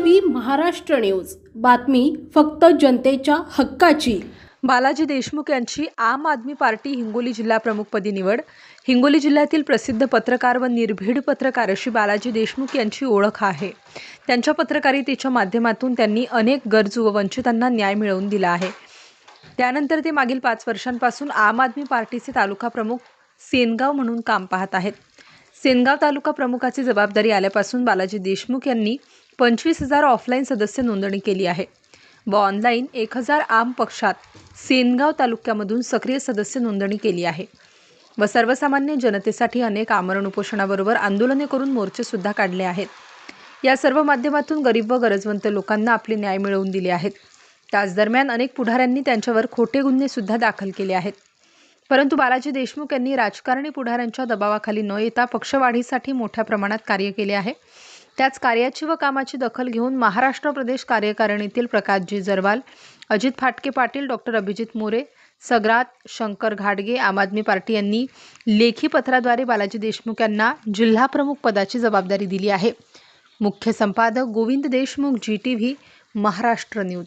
V Maharashtra news. बातमी फक्त जनतेच्या हक्काची. बालाजी देशमुख यांची आम आदमी पार्टी हिंगोली जिल्हा प्रमुखपदी निवड. हिंगोली जिल्ह्यातील प्रसिद्ध पत्रकार व निर्भीड पत्रकार अशी बालाजी देशमुख यांची ओळख आहे. त्यांच्या पत्रकारितेच्या माध्यमातून त्यांनी अनेक गरजू व वंचितांना न्याय मिळवून दिला आहे. त्यानंतर ते मागील पाच वर्षांपासून आम आदमी पार्टीचे तालुका प्रमुख सेनगाव म्हणून काम पाहत आहेत. सेनगाव तालुका प्रमुखाची जबाबदारी आल्यापासून बालाजी देशमुख यांनी पंचवीस हजार ऑफलाईन सदस्य नोंदणी केली आहे. व ऑनलाईन एक हजार आम पक्षात सेनगाव तालुक्यामधून सक्रिय सदस्य नोंदणी केली आहे. व सर्वसामान्य जनतेसाठी अनेक आमरण उपोषणाबरोबर आंदोलने करून मोर्चेसुद्धा काढले आहेत. या सर्व माध्यमातून गरीब व गरजवंत लोकांना आपले न्याय मिळवून दिले आहेत. त्याच दरम्यान अनेक पुढाऱ्यांनी त्यांच्यावर खोटे गुन्हेसुद्धा दाखल केले आहेत. परंतु बालाजी देशमुख यांनी राजकारणी पुढाऱ्यांच्या दबावाखाली न येता पक्षवाढीसाठी मोठ्या प्रमाणात कार्य केले आहे. त्याच कार्याची व कामाची दखल घेऊन महाराष्ट्र प्रदेश कार्यकारिणीतील प्रकाशजी जरवाल अजित फाटके पाटील डॉक्टर अभिजित मोरे सग्रात शंकर घाडगे आम आदमी पार्टी यांनी लेखी पत्राद्वारे बालाजी देशमुख यांना जिल्हा प्रमुख पदाची जबाबदारी दिली आहे. मुख्य संपादक Govind Deshmukh ji T V Maharashtra news.